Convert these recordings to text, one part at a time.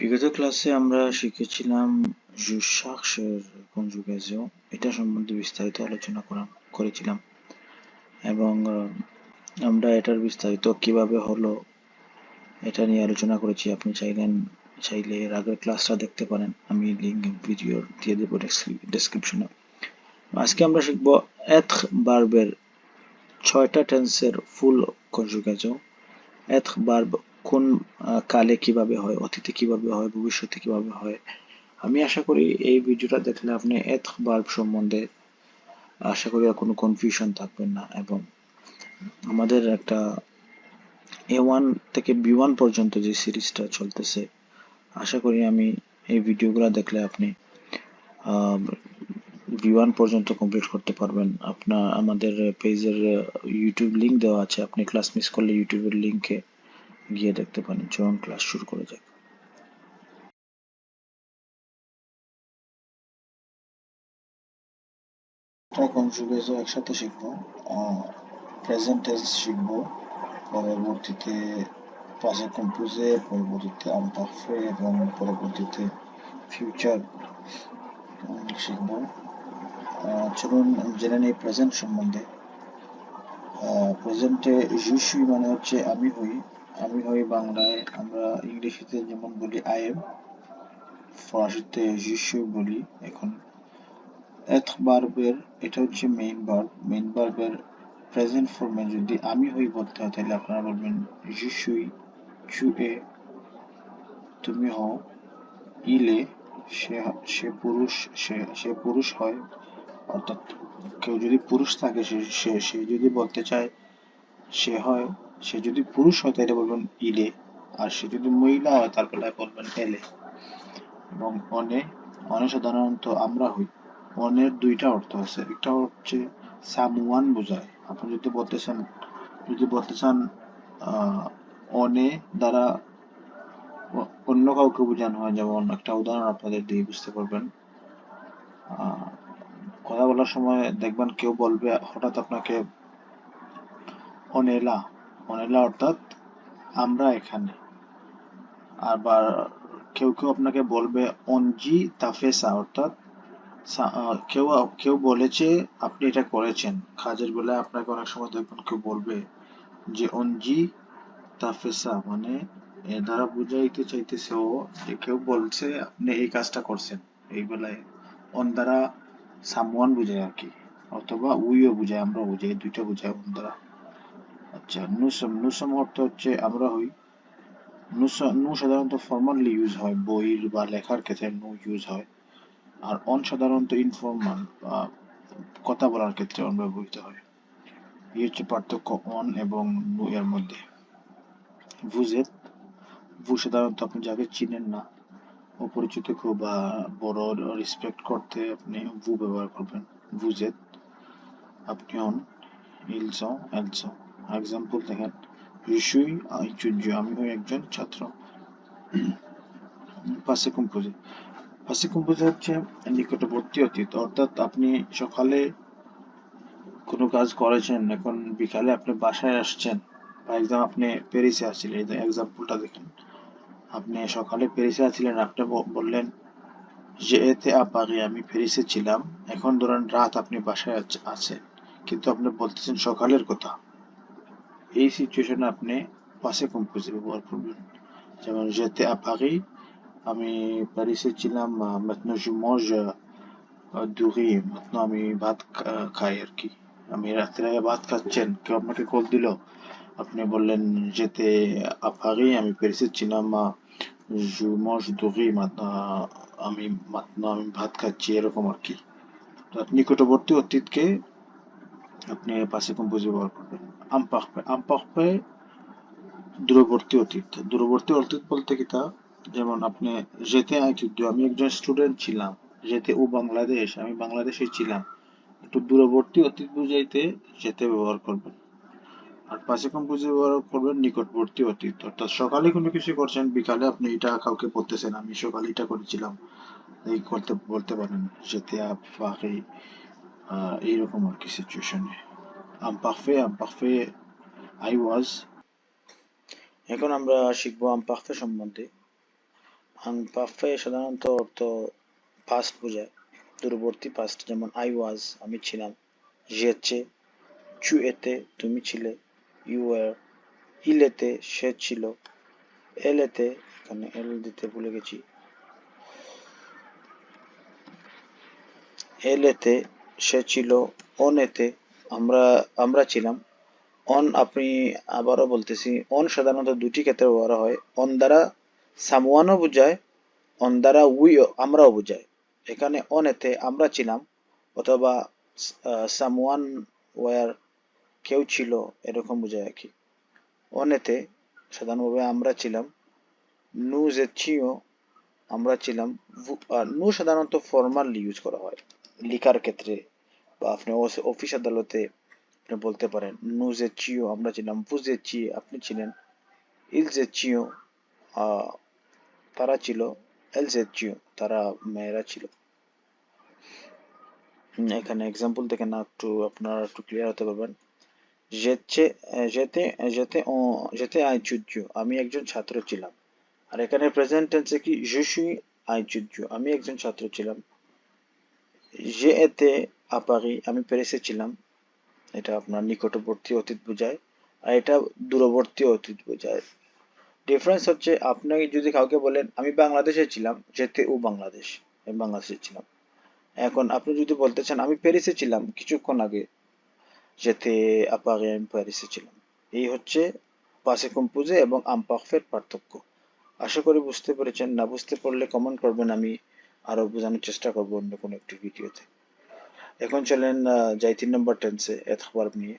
বিগত ক্লাসে আমরা শিখেছিলাম জুসাক্সের কনজুগেশন এটা সম্বন্ধে বিস্তারিত আলোচনা করা, করেছিলাম। এবং আমরা এটার বিস্তারিত কীভাবে হলো, এটা নিয়ে আলোচনা করেছি। আপনি চাইলেন, চাইলে এর আগের ক্লাসটা দেখতে পারেন। আমি লিঙ্ক ভিডিও দিয়ে দেবো ডেসক্রিপশনে আজকে আমরা শিখব এথ বার্বের ছয়টা টেন্সের ফুল কনজুগেশন এথ বার্ব কোন কালে কীভাবে হয়, অতীতে কীভাবে হয়, ভবিষ্যতে কীভাবে হয়। আমি আশা করি এই ভিডিওটা দেখলে আপনি এথ বার্ব সম্বন্ধে আশা করি আর কোনো কনফিউশন থাকবে না এবং আমাদের একটা এ ওয়ান থেকে বি ওয়ান পর্যন্ত যে সিরিজটা চলতেছে, আশা করি আমি এই ভিডিওগুলো দেখলে আপনি বি ওয়ান পর্যন্ত কমপ্লিট করতে পারবেন। আপনার, আমাদের পেজের ইউটিউব লিংক দেওয়া আছে। আপনি ক্লাস মিস করলে ইউটিউবের লিংকে গিয়ে দেখতে পারেন চলুন ক্লাস শুরু করে যাক। কনজুগেশন একসাথে শিখব প্রেজেন্ট টেন্স শিখব, পরবর্তীতে পাশে কম্পোজে পরবর্তীতে আনপারফে এবং পরবর্তীতে ফিউচার শিখব। চলুন জেনে নেই প্রেজেন্ট সম্বন্ধে। প্রেজেন্টে ইউসুই মানে হচ্ছে আমি হই আমি হই বাংলায় আমরা ইংরেজিতে যেমন বলি আই এম ফরাসিতে ইউসুই বলি এখন। এথ বার্বের এটা হচ্ছে মেইন ভার্ব মেইন ভার্বের প্রেজেন্ট ফর্মে যদি আমি হই বলতে হয়, তাহলে আপনারা বলবেন ইউসুই চু এ তুমি হও ইলে সে সে পুরুষ সে সে পুরুষ হয় অর্থাৎ কেউ যদি পুরুষ থাকে সে সে যদি বলতে চায়, সে হয় সে যদি পুরুষ হয়, তাহলে বলবেন ইলে, আর সে যদি মহিলা হয়, তার বেলায় বলবেন এলে। এবং অনে অনে সাধারণত আমরা হই। অনের দুইটা অর্থ আছে। একটা হচ্ছে সামওয়ান বোঝায়। আপনি যদি বলতে চান, যদি বলতে চান অনে দ্বারা অন্য কাউকে বোঝানো হয়, যেমন একটা উদাহরণ আপনাদের দিয়ে বুঝতে পারবেন। কথা বলার সময় দেখবেন কেউ বলবে, হঠাৎ আপনাকে অনেলা অনেলা অর্থাৎ আমরা এখানে। আবার কেউ কেউ আপনাকে বলবে অনজি তাফেসা, অর্থাৎ কেউ কেউ বলেছে, আপনি এটা করেছেন। কাজের বেলায় আপনাকে অনেক সময় দেখবেন কেউ বলবে যে অনজি তাফেসা মানে এ দ্বারা বুঝাইতে চাইতেছে ও যে, কেউ বলছে, আপনি এই কাজটা করছেন। এই বেলায় অন দ্বারা সামওয়ান বুঝায় আর কি, অথবা উইও বুঝায় আমরা বুঝাই, দুইটা বুঝায় অন দ্বারা। আচ্ছা নুসম নুসম অর্থ হচ্ছে আমরা হই। নু সাধারণত ফর্মালি ইউজ হয় বইয়ের বা লেখার ক্ষেত্রে নু ইউজ হয়। আর অন সাধারণত ইনফর্মাল কথা বলার ক্ষেত্রে অন ব্যবহৃত হয়। এই হচ্ছে পার্থক্য অন এবং নু এর মধ্যে। ভুজেত ভু সাধারণত আপনি যাকে চিনেন না, অপরিচিত কেউ বা বড় রেসপেক্ট করতে আপনি ভু ব্যবহার করবেন। ভুজেত আপনি অন ইলসং, এলসং। এক্সাম্পল দেখেন ঋষুই আইচুর্য আমি হই একজন ছাত্র। পাশে কম্পোজে পাশে কম্পোজে হচ্ছে নিকটবর্তী অতীত। অর্থাৎ আপনি সকালে কোনো কাজ করেছেন, এখন বিকালে আপনি বাসায় আসছেন। বা একদম আপনি প্যারিসে আসছিলেন এই এক্সাম্পলটা দেখেন। আপনি সকালে প্যারিসে আছিলেন, আপনি বললেন যে, এতে আপাগে আমি প্যারিসে ছিলাম। এখন ধরেন রাত আপনি বাসায় আছ- আছেন। কিন্তু আপনি বলতেছেন সকালের কথা। এই সিচুয়েশনে আপনি পাশে কম্পোজে ব্যবহার করবেন যেমন যেতে আপাগে আমি প্যারিসে ছিলাম maintenant je mange du আমি ভাত খাই আর কি। আমি রাত্রে ভাত খাচ্ছেন, কেউ আপনাকে কল দিল। আপনি বললেন যেতে আপারি আমি প্যারিসে ছিলাম je mange du riz আমি, maintenant আমি ভাত খাচ্ছি, এরকম আর কি। নিকটবর্তী অতীতকে আপনি পাশে কম্পোজ ব্যবহার করবেন দূরবর্তী অতীত। দূরবর্তী অতীত বলতে কি তা? যেমন আপনি, যেতে আমি একজন স্টুডেন্ট ছিলাম। যেতে ও বাংলাদেশ, আমি বাংলাদেশে ছিলাম। একটু দূরবর্তী অতীত বুঝাইতে যেতে ব্যবহার করবেন। আর পাশে কম্পোজ ব্যবহার করবেন? নিকটবর্তী অতীত। অর্থাৎ সকালে কোনো কিছু করছেন, বিকালে আপনি এটা কাউকে বলতেছেন, আমি সকালে এটা করেছিলাম। এই করতে, বলতে পারেন, যেতে আপাকে এইরকম আর কি সিচুয়েশনে আমপারফে আমপারফে আই ওয়াজ এখন আমরা শিখব আমপারফে সম্বন্ধে। আনপাফে সাধারণত অর্থ পাস্ট বোঝায়, দূরবর্তী পাস্ট যেমন আই ওয়াজ আমি ছিলাম জেচে চু এতে, তুমি ছিলে ইউ আর ইলেতে সে ছিল এলেতে এখানে এল দিতে ভুলে গেছি এলেতে সে ছিল অনেতে আমরা আমরা ছিলাম। অন আপনি আবারও বলতেছি, অন সাধারণত দুটি ক্ষেত্রে ব্যবহার হয়। অন দ্বারা সামওয়ানও বোঝায়, অন দ্বারা উইও, আমরাও বোঝায় এখানে অনেতে আমরা ছিলাম, অথবা সামওয়ান ওয়ার কেউ ছিল, এরকম বোঝায় আর কি। অনেতে সাধারণভাবে আমরা ছিলাম, নু জেচিও আমরা ছিলাম নু সাধারণত ফর্মালি ইউজ করা হয়, লিখার ক্ষেত্রে। বা আপনি অফিস আদালতে আপনি বলতে পারেন নু জেচিও আমরা ছিলাম ভু জেচি আপনি ছিলেন ইল জেচিও তারা ছিল এল জেচিও তারা মেয়েরা ছিল। এখানে এক্সাম্পল দেখে না একটু আপনারা একটু ক্লিয়ার হতে পারবেন। যেতে যেতে যেতে আইচুজ্য আমি একজন ছাত্র ছিলাম। আর এখানে প্রেজেন্ট টেন্সে কি? suis আইচুজ্য আমি একজন ছাত্র ছিলাম। যে এতে আপারি, আমি প্যারিসে ছিলাম এটা আপনার নিকটবর্তী অতীত বোঝায়, আর এটা দূরবর্তী অতীত বোঝায়। ডিফারেন্স হচ্ছে, আপনি যদি কাউকে বলেন, আমি বাংলাদেশে ছিলাম যেতে ও বাংলাদেশ, আমি বাংলাদেশে ছিলাম। এখন আপনি যদি বলতে চান, আমি প্যারিসে ছিলাম কিছুক্ষণ আগে যেতে আপারে, আমি প্যারিসে ছিলাম। এই হচ্ছে পাশে কম্পুজে এবং আমপারফের পার্থক্য। আশা করি বুঝতে পেরেছেন। না বুঝতে পারলে কমেন্ট করবেন, আমি আরও বোঝানোর চেষ্টা করব অন্য কোনো একটি ভিডিওতে। এখন চলেন যাই তিন নম্বর টেন্সে এতবার নিয়ে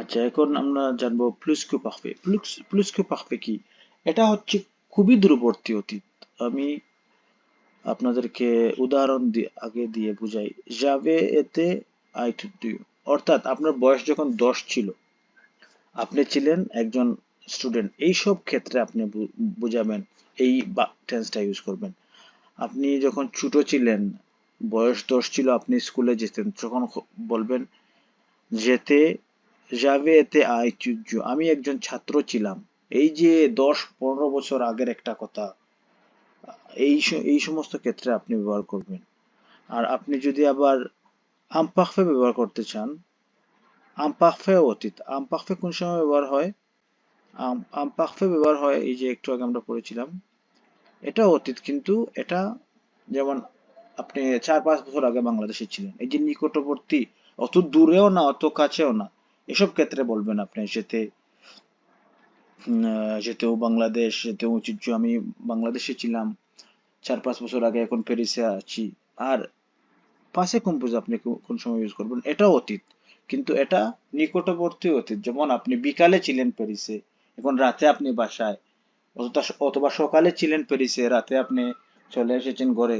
আচ্ছা এখন আমরা জানব প্লুস কিউ পাখবে প্লুস প্লুস পাখবে কি? এটা হচ্ছে খুবই দূরবর্তী অতীত। আমি আপনাদেরকে উদাহরণ আগে দিয়ে বুঝাই। যাবে এতে আই অর্থাৎ আপনার বয়স যখন দশ ছিল, আপনি ছিলেন একজন স্টুডেন্ট এই সব ক্ষেত্রে আপনি বুঝাবেন, এই টেন্সটা ইউজ করবেন। আপনি যখন ছোট ছিলেন, বয়স দশ ছিল, আপনি স্কুলে যেতেন, তখন বলবেন, যেতে যাবে এতে আইচুর্য আমি একজন ছাত্র ছিলাম। এই যে দশ পনেরো বছর আগের একটা কথা, এই এই সমস্ত ক্ষেত্রে আপনি ব্যবহার করবেন। আর আপনি যদি আবার আমপাখফে ব্যবহার করতে চান আমপাখফে অতীত আমপাখফে কোন সময় ব্যবহার হয়? আমপাখফে ব্যবহার হয়, এই যে একটু আগে আমরা পড়েছিলাম এটা অতীত, কিন্তু এটা যেমন আপনি চার, পাঁচ বছর আগে বাংলাদেশে ছিলেন, এই যে নিকটবর্তী, অত দূরেও না, অত কাছেও না, এসব ক্ষেত্রে বলবেন আপনি, যেতে যেতেও বাংলাদেশ, যেতেও ঐতিহ্য, আমি বাংলাদেশে ছিলাম, চার, পাঁচ বছর আগে এখন প্যারিসে আছি, আর পাশে কম্পোজ আপনি কোন সময় ইউজ করবেন, এটাও অতীত, কিন্তু এটা নিকটবর্তী অতীত, যেমন আপনি বিকালে ছিলেন প্যারিসে, এখন রাতে আপনি বাসায় অথবা সকালে ছিলেন প্যারিসে রাতে আপনি চলে এসেছেন ঘরে।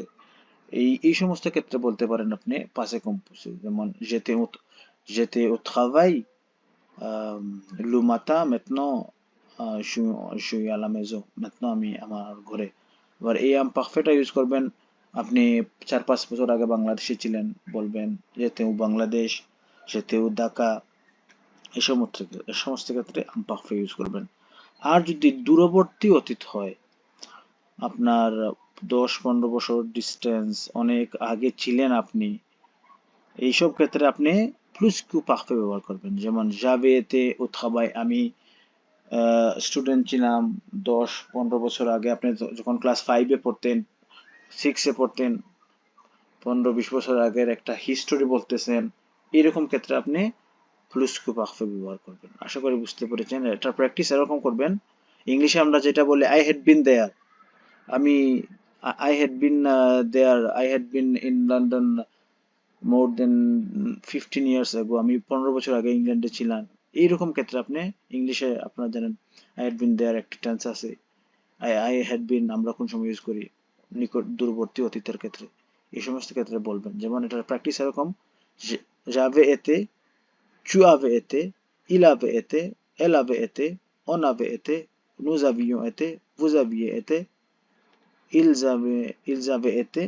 এই এই সমস্ত ক্ষেত্রে বলতে পারেন আপনি পাশে কম্পোজে যেমন যেতে যেতে travail euh, le matin maintenant je, আমি আমার ঘরে। এবার এই আম পারফেক্টটা ইউজ করবেন আপনি চার পাঁচ বছর আগে বাংলাদেশে ছিলেন বলবেন যেতেও বাংলাদেশ যেতেও ঢাকা সমস্ত এই সমস্ত ক্ষেত্রে আম পারফেক্ট ইউজ করবেন। আর যদি দূরবর্তী অতীত হয়, আপনার দশ পনেরো বছর ডিস্টেন্স অনেক আগে ছিলেন আপনি, এইসব ক্ষেত্রে আপনি প্লুস কিউ পাখফে ব্যবহার করবেন। যেমন জাভেতে উৎখাবাই আমি স্টুডেন্ট ছিলাম দশ পনেরো বছর আগে আপনি যখন ক্লাস ফাইভে পড়তেন সিক্সে পড়তেন পনেরো বিশ বছর আগের একটা হিস্টোরি বলতেছেন, এরকম ক্ষেত্রে আপনি প্লুস্কু পাখফে ব্যবহার করবেন। আশা করি বুঝতে পেরেছেন। এটা প্র্যাকটিস এরকম করবেন। ইংলিশে আমরা যেটা বলি আই হ্যাড বিন দেয়ার আমি I had been there I had been in London more then fifteen years ago আমি পনেরো বছর আগে ইংল্যান্ডে ছিলাম। এইরকম ক্ষেত্রে আপনি ইংলিশে আপনারা জানেন আই হ্যাড বিন দেয়ার একটা টেন্স আছে। আই আই হ্যাড বিন আমরা কোন সময় ইউজ করি? নিকট, দূরবর্তী অতীতের ক্ষেত্রে। এই সমস্ত ক্ষেত্রে বলবেন। যেমন এটার প্র্যাকটিস এরকম যাবে এতে চু আবে এতে ইল আবে এতে এল আবে এতে অন আবে এতে nous avions été vous aviez été ils avaient ils avaient été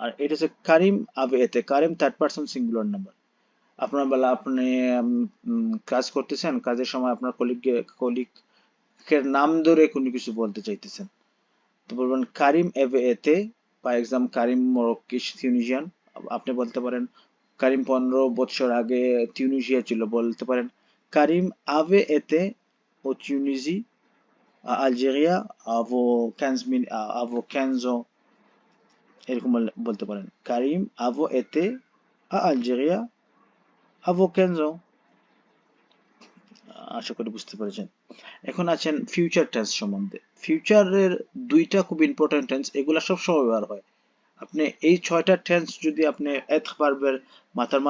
আর এটা হচ্ছে কারিম আবে এতে Karim third person singular number আপনার বেলা, আপনি কাজ করতেছেন, কাজের সময় আপনার কলিগ কলিগ লোকের নাম ধরে কোনো কিছু বলতে চাইতেছেন। তো বলবেন কারিম এভে এতে বা এক্সাম কারিম মরক্কিশ টিউনিজিয়ান আপনি বলতে পারেন কারিম পনেরো বছর আগে টিউনিজিয়া ছিল, বলতে পারেন। কারিম আভে এতে ও টিউনিজি আলজেরিয়া আভো ক্যান্স মিন আভো ক্যানজো, এরকম বলতে পারেন। কারিম আভো এতে আলজেরিয়া আভো ক্যানজো। আশা করি বুঝতে পেরেছেন। এখন আছেন ফিউচার টেন্স সম্বন্ধে। ফিউচারের দুইটা খুব ইম্পর্টেন্ট টেন্স এগুলা সব সময় ব্যবহার হয়। আপনি এই ছয়টা টেন্স যদি আপনি এক ভার্বের মাথার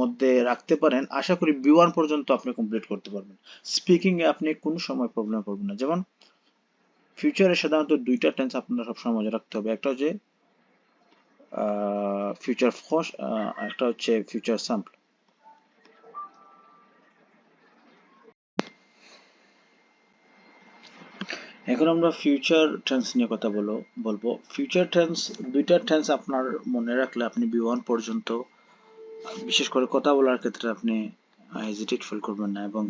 মধ্যে রাখতে পারেন, আশা করি বি ওয়ান পর্যন্ত আপনি কমপ্লিট করতে পারবেন। স্পিকিং এ আপনি কোনো সময় প্রবলেম পড়বেন না। যেমন ফিউচারে সাধারণত দুইটা টেন্স সব সবসময় মনে রাখতে হবে। একটা হচ্ছে ফিউচার ফস একটা হচ্ছে ফিউচার স্যাম্পল এখন আমরা ফিউচার টেন্স নিয়ে কথা বলো, বলব। ফিউচার টেন্স দুইটা টেন্স আপনার মনে রাখলে আপনি বি ওয়ান পর্যন্ত, বিশেষ করে কথা বলার ক্ষেত্রে আপনি হেজিটেট ফিল করবেন না এবং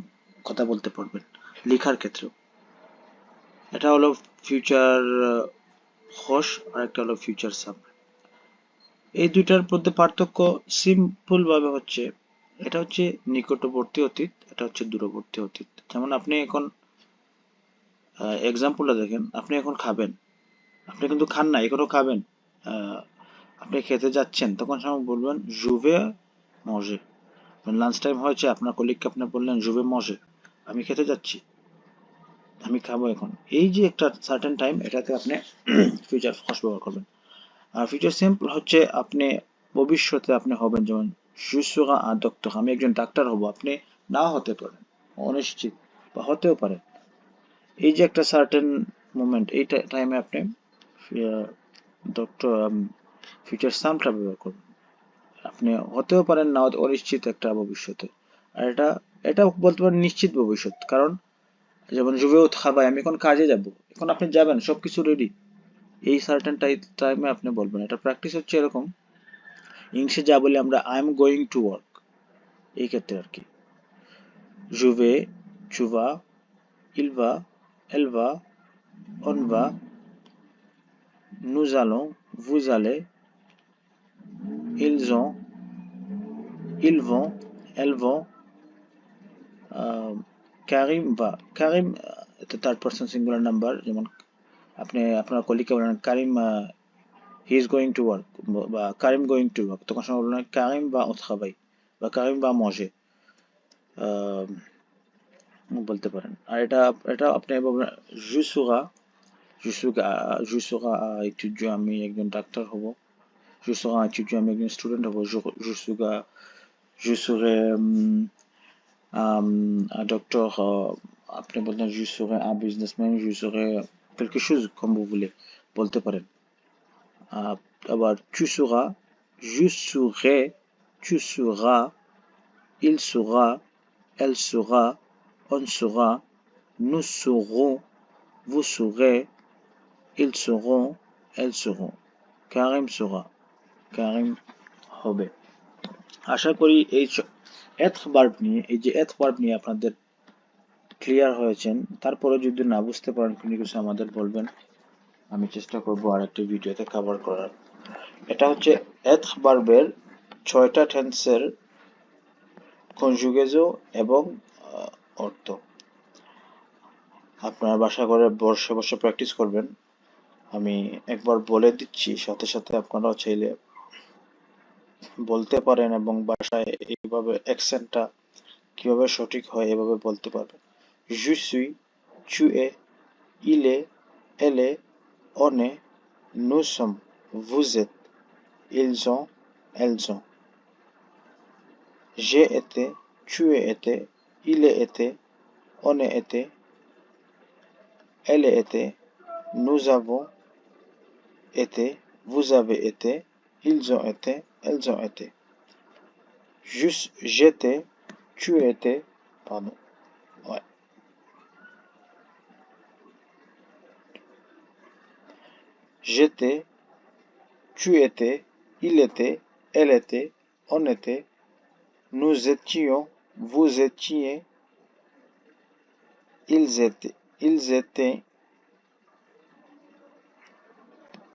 কথা বলতে পারবেন, লেখার ক্ষেত্রেও। এটা হলো ফিউচার হস, আর একটা হলো ফিউচার সাব এই দুইটার মধ্যে পার্থক্য সিম্পল ভাবে হচ্ছে, এটা হচ্ছে নিকটবর্তী অতীত, এটা হচ্ছে দূরবর্তী অতীত। যেমন আপনি এখন এক্সাম্পলটা দেখেন, আপনি এখন খাবেন। আপনি কিন্তু খান না, এখনও খাবেন। আপনি খেতে যাচ্ছেন, তখন সময় বলবেন জুভে মজে লাঞ্চ টাইম হয়েছে, আপনার কলিগকে আপনি বললেন জুভে মজে আমি খেতে যাচ্ছি। আমি খাব এখন। এই যে একটা সার্টেন টাইম এটাতে আপনি ফিউচার ফস ব্যবহার করবেন। আর ফিউচার সিম্পল হচ্ছে, আপনি ভবিষ্যতে আপনি হবেন যেমন সুসুগা আদক্ত আমি একজন ডাক্তার হব, আপনি না হতে পারেন। অনিশ্চিত, বা হতেও পারেন এই যে একটা সার্টেন মোমেন্ট এই টাইমে আপনি ডক্টর ফিউচার সামটা ব্যবহার করবেন। আপনি হতেও পারেন না অনিশ্চিত একটা ভবিষ্যতে। আর এটা এটা বলতে পারেন নিশ্চিত ভবিষ্যৎ। কারণ, যেমন জুবেও খাবাই আমি এখন কাজে যাব। এখন আপনি যাবেন, সবকিছু রেডি এই সার্টেন টাইমে আপনি বলবেন। এটা প্র্যাকটিস হচ্ছে এরকম। ইংলিশে যা বলি আমরা I am going to work এই ক্ষেত্রে আর কি। জুভে চুভা ইলভা elle va, on va, nous allons, vous allez, ils ont, ils vont, elles vont, কারিম বা কারিম এটা থার্ড পার্সন সিঙ্গুলার নাম্বার যেমন আপনি আপনার কলিকে বলেন Karim he is going to work বা কারিম গোয়িং টু ওয়ার্ক তখন সময় বললেন কারিম বা উৎখাবাই বা কারিম বা মজে বলতে পারেন আর এটা এটা আপনি জুসুগা জুসুগা জুসুগা এটুজ্য আমি একজন ডাক্তার হব জুসুগা এটুজ্য আমি একজন স্টুডেন্ট হব জুসুগা জুসুরে docteur, আপনি বলতেন je serai un businessman, je serai quelque chose comme vous voulez বলতে পারেন আবার tu seras, je serai, tu seras, il sera, elle sera, on sera, nous serons, vous serez, ils seront, elles seront. Karim sera, কারিম হবে আশা করি এই এথ verb নিয়ে এই যে এথ verb নিয়ে আপনাদের ক্লিয়ার হয়েছেন তারপরে যদি না বুঝতে পারেন কোনো কিছু আমাদের বলবেন আমি চেষ্টা করব আর একটি ভিডিওতে কভার করার। এটা হচ্ছে এথ বার্বের ছয়টা টেন্সের কনজুগেজো এবং অর্থ। আপনার বাসা করে বসে বসে প্র্যাকটিস করবেন। আমি একবার বলে দিচ্ছি, সাথে সাথে আপনারাও চাইলে বলতে পারেন এবং বাসায় এইভাবে অ্যাকসেন্টটা কীভাবে সঠিক হয় এভাবে বলতে পারবেন। Est, on est, nous sommes, vous êtes, ils ont, elles ont. J'ai été, tu es été il est été on est été elle est été nous avons été vous avez été ils ont été elles ont été. Juste, j'étais, tu étais, pardon. Ouais. J'étais, tu étais, il était, elle était, on était, nous étions, vous étiez, ils étaient, il zette